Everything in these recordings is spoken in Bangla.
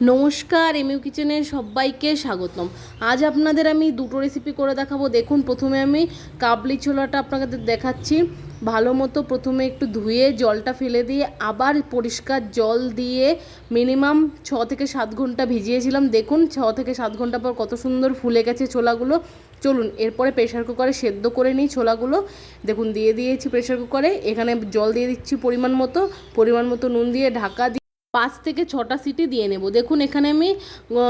নমস্কার, এমইউ কিচেনের সবাইকে স্বাগতম। আজ আপনাদের আমি দুটো রেসিপি করে দেখাবো। দেখুন, প্রথমে আমি কাবলি ছোলাটা আপনাদের দেখাচ্ছি। ভালো মতো প্রথমে একটু ধুয়ে জলটা ফেলে দিয়ে আবার পরিষ্কার জল দিয়ে মিনিমাম ছ থেকে সাত ঘণ্টা ভিজিয়েছিলাম। দেখুন, ছ থেকে সাত ঘণ্টা পর কত সুন্দর ফুলে গেছে ছোলাগুলো। চলুন, এরপরে প্রেশার কুকারে সেদ্ধ করে নিই ছোলাগুলো। দেখুন, দিয়ে দিয়েছি প্রেশার কুকারে এখানে জল দিয়ে দিচ্ছি পরিমাণ মতো। পরিমাণ মতো নুন দিয়ে ঢাকা দিয়ে পাঁচ থেকে ছটা সিটি দিয়ে নেব। দেখুন, এখানে আমি,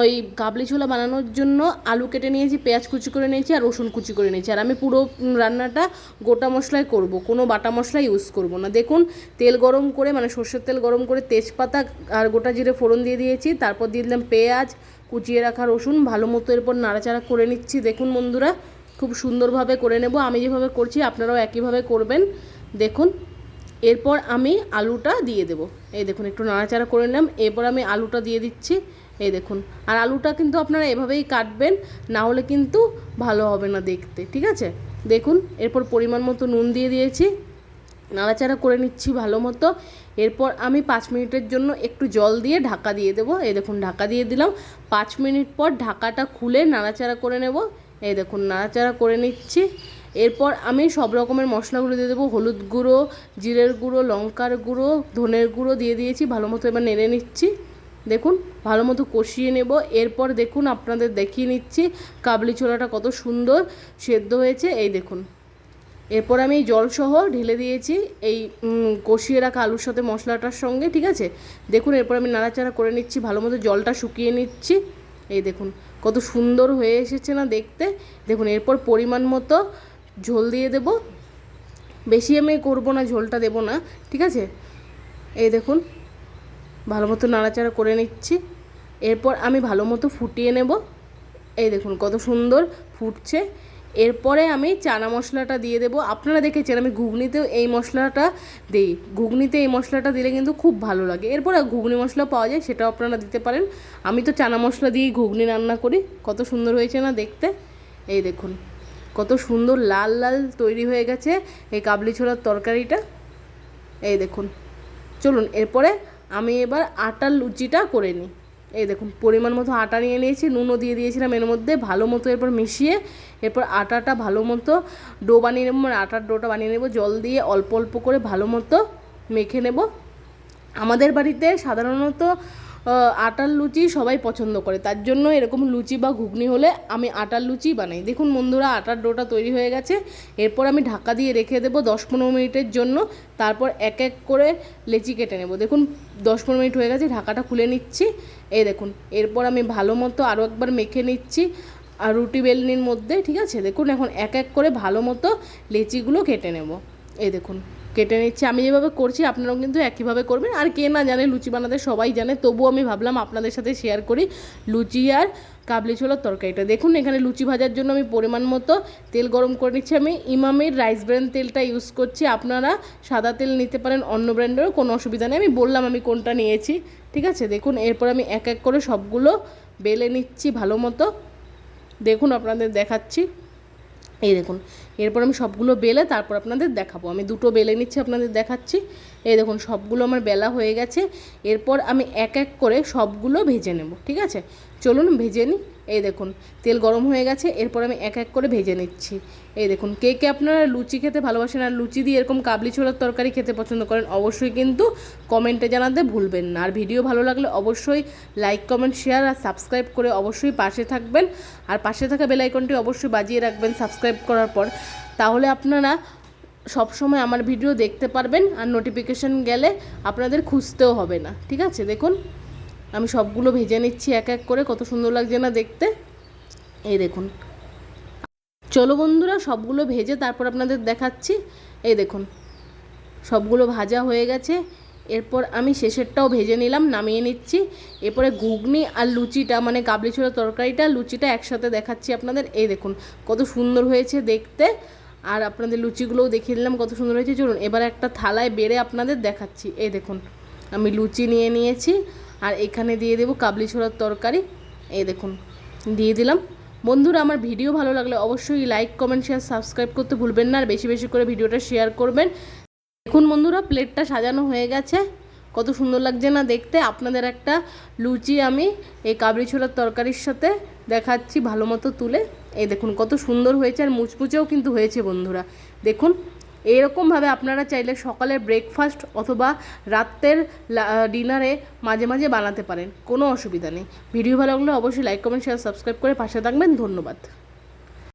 ওই কাবলি ছোলা বানানোর জন্য আলু কেটে নিয়েছি, পেঁয়াজ কুচি করে নিয়েছি আর রসুন কুচি করে নিয়েছি। আর আমি পুরো রান্নাটা গোটা মশলায় করব, কোনো বাটা মশলা ইউজ করব না। দেখুন, তেল গরম করে মানে সর্ষের তেল গরম করে তেজপাতা আর গোটা জিরে ফোড়ন দিয়ে দিয়েছি। তারপর দিয়ে দিলাম পেঁয়াজ, কুচিয়ে রাখা রসুন, ভালো মতো এরপর নাড়াচাড়া করে নিচ্ছি। দেখুন বন্ধুরা, খুব সুন্দরভাবে করে নেব। আমি যেভাবে করছি, আপনারাও একইভাবে করবেন। দেখুন এরপর আমি আলুটা দিয়ে দেব। এই দেখুন, একটু নাড়াচাড়া করে নিলাম। এরপর আমি আলুটা দিয়ে দিচ্ছি। এই দেখুন, আর আলুটা কিন্তু আপনারা এভাবেই কাটবেন, না হলে কিন্তু ভালো হবে না দেখতে, ঠিক আছে? দেখুন, এরপর পরিমাণ মতো নুন দিয়ে দিয়েছি। নাড়াচাড়া করে নিচ্ছি ভালো মতো। এরপর আমি পাঁচ মিনিটের জন্য একটু জল দিয়ে ঢাকা দিয়ে দেবো। এই দেখুন, ঢাকা দিয়ে দিলাম। পাঁচ মিনিট পর ঢাকাটা খুলে নাড়াচাড়া করে নেব। এই দেখুন, নাড়াচাড়া করে নিচ্ছি। এরপর আমি সব রকমের মশলাগুলো দিয়ে দেবো। হলুদ গুঁড়ো, জিরের গুঁড়ো, লঙ্কার গুঁড়ো, ধনের গুঁড়ো দিয়ে দিয়েছি। ভালো মতো এবার নেড়ে নিচ্ছি। দেখুন, ভালো মতো কষিয়ে নেব। এরপর দেখুন, আপনাদের দেখিয়ে নিচ্ছি কাবলি ছোলাটা কত সুন্দর সেদ্ধ হয়েছে। এই দেখুন। এরপর আমি জলসহ ঢেলে দিয়েছি এই কষিয়ে রাখা আলুর সাথে মশলাটার সঙ্গে, ঠিক আছে? দেখুন, এরপর আমি নাড়াচাড়া করে নিচ্ছি। ভালো মতো জলটা শুকিয়ে নিচ্ছি। এই দেখুন কত সুন্দর হয়ে এসেছে না দেখতে। দেখুন, এরপর পরিমাণ মতো ঝোল দিয়ে দেব। বেশি আমি করব না, ঝোলটা দেব না, ঠিক আছে? এই দেখুন, ভালো মতো নাড়াচাড়া করে নিচ্ছি। এরপর আমি ভালো মতো ফুটিয়ে নেব। এই দেখুন, কত সুন্দর ফুটছে। এরপরে আমি চানা মশলাটা দিয়ে দেবো। আপনারা দেখেছেন, আমি ঘুগনিতেও এই মশলাটা দিই। ঘুগনিতে এই মশলাটা দিলে কিন্তু খুব ভালো লাগে। এরপর ঘুগনি মশলা পাওয়া যায়, সেটাও আপনারা দিতে পারেন। আমি তো চানা মশলা দিয়েই ঘুগনি রান্না করি। কত সুন্দর হয়েছে না দেখতে? এই দেখুন, কত সুন্দর লাল লাল তৈরি হয়ে গেছে এই কাবলি ছোলার তরকারিটা। এই দেখুন, চলুন, এরপরে আমি এবার আটার লুচিটা করে নিই। এই দেখুন, পরিমাণ মতো আটা নিয়ে নিয়েছি, নুনও দিয়ে দিয়েছিলাম এর মধ্যে, ভালো মতো এরপর মিশিয়ে, এরপর আটাটা ভালো মতো ডো বানিয়ে নেব মানে আটার ডোটা বানিয়ে নেব, জল দিয়ে অল্প অল্প করে ভালো মতো মেখে নেব। আমাদের বাড়িতে সাধারণত আটার লুচি সবাই পছন্দ করে। তার জন্য এরকম লুচি বা ঘুগনি হলে আমি আটার লুচি বানাই। দেখুন বন্ধুরা, আটার ডোটা তৈরি হয়ে গেছে। এরপর আমি ঢাকা দিয়ে রেখে দেবো দশ পনেরো মিনিটের জন্য। তারপর এক এক করে লেচি কেটে নেব। দেখুন, দশ পনেরো মিনিট হয়ে গেছে, ঢাকাটা খুলে নিচ্ছি। এই দেখুন, এরপর আমি ভালো মতো আরও একবার মেখে নিচ্ছি। আর রুটি বেলনির মধ্যে, ঠিক আছে? দেখুন, এখন এক এক করে ভালো মতো লেচিগুলো কেটে নেব। এই দেখুন। কেটে নিচ্ছি। আমি যেভাবে করছি, আপনারাও কিন্তু একইভাবে করবেন। আর কে না জানে, লুচি বানাতে সবাই জানে, তবুও আমি ভাবলাম আপনাদের সাথে শেয়ার করি লুচি আর কাবলি ছোলার তরকারিটা। দেখুন, এখানে লুচি ভাজার জন্য আমি পরিমাণ মতো তেল গরম করে নিচ্ছি। আমি ইমামির রাইস ব্র্যান্ড তেলটা ইউজ করছি। আপনারা সাদা তেল নিতে পারেন অন্য ব্র্যান্ডেরও কোনো অসুবিধা নেই। আমি বললাম আমি কোনটা নিয়েছি। ঠিক আছে? দেখুন, এরপর আমি এক এক করে সবগুলো বেলে নিচ্ছি ভালো মতো। দেখুন, আপনাদের দেখাচ্ছি। এই দেখুন এরপর আমি সবগুলো বেলে তারপর আপনাদের দেখাবো। আমি দুটো বেলে নিচ্ছি, আপনাদের দেখাচ্ছি। এই দেখুন, সবগুলো আমার বেলা হয়ে গেছে। এরপর আমি এক এক করে সবগুলো ভেজে নেব, ঠিক আছে? চলুন ভেজে নিই। এই দেখুন, তেল গরম হয়ে গেছে, এরপর আমি এক এক করে ভেজে নিচ্ছি। এই দেখুন, কে কে আপনারা লুচি খেতে ভালোবাসেন আর লুচি দিয়ে এরকম কাবলি ছোলার তরকারি খেতে পছন্দ করেন, অবশ্যই কিন্তু কমেন্টে জানাতে ভুলবেন না। আর ভিডিও ভালো লাগলে অবশ্যই লাইক, কমেন্ট, শেয়ার আর সাবস্ক্রাইব করে অবশ্যই পাশে থাকবেন। আর পাশে থাকা বেল আইকনটি অবশ্যই বাজিয়ে রাখবেন সাবস্ক্রাইব করার পর। তাহলে আপনারা সবসময় আমার ভিডিও দেখতে পারবেন আর নোটিফিকেশন গেলে আপনাদের খুঁজতেও হবে না। ঠিক আছে? দেখুন, আমি সবগুলো ভেজে নিচ্ছি এক এক করে, কত সুন্দর লাগছে না দেখতে? এই দেখুন। চলো বন্ধুরা, সবগুলো ভেজে তারপর আপনাদের দেখাচ্ছি। এই দেখুন, সবগুলো ভাজা হয়ে গেছে। এরপর আমি শেষেরটাও ভেজে নিলাম, নামিয়ে নিচ্ছি। এরপরে ঘুগনি আর লুচিটা মানে কাবলি ছোলা তরকারিটা, লুচিটা একসাথে দেখাচ্ছি আপনাদের। এই দেখুন, কত সুন্দর হয়েছে দেখতে। আর আপনাদের লুচিগুলোও দেখিয়ে দিলাম কত সুন্দর হয়েছে। চলুন, এবার একটা থালায় বেড়ে আপনাদের দেখাচ্ছি। এই দেখুন, আমি লুচি নিয়ে নিয়েছি, আর এখানে দিয়ে দেবো কাবলি ছোলার তরকারি। এই দেখুন, দিয়ে দিলাম। বন্ধুরা, আমার ভিডিও ভালো লাগলে অবশ্যই লাইক কমেন্ট শেয়ার সাবস্ক্রাইব করতে ভুলবেন না, আর বেশি বেশি করে ভিডিওটা শেয়ার করবেন। দেখুন বন্ধুরা, প্লেটটা সাজানো হয়ে গেছে। কত সুন্দর লাগছে না দেখতে? আপনাদের একটা লুচি আমি এই কাবলি ছোলার তরকারির সাথে দেখাচ্ছি, ভালো মতো তুলে। এই দেখুন, কত সুন্দর হয়েছে আর মুচমুচেও কিন্তু হয়েছে বন্ধুরা। দেখুন, এরকমভাবে আপনারা চাইলে সকালের ব্রেকফাস্ট অথবা রাত্রের ডিনারে মাঝে মাঝে বানাতে পারেন, কোনো অসুবিধা নেই। ভিডিও ভালো লাগলে অবশ্যই লাইক কমেন্ট শেয়ার সাবস্ক্রাইব করে পাশে থাকবেন। ধন্যবাদ।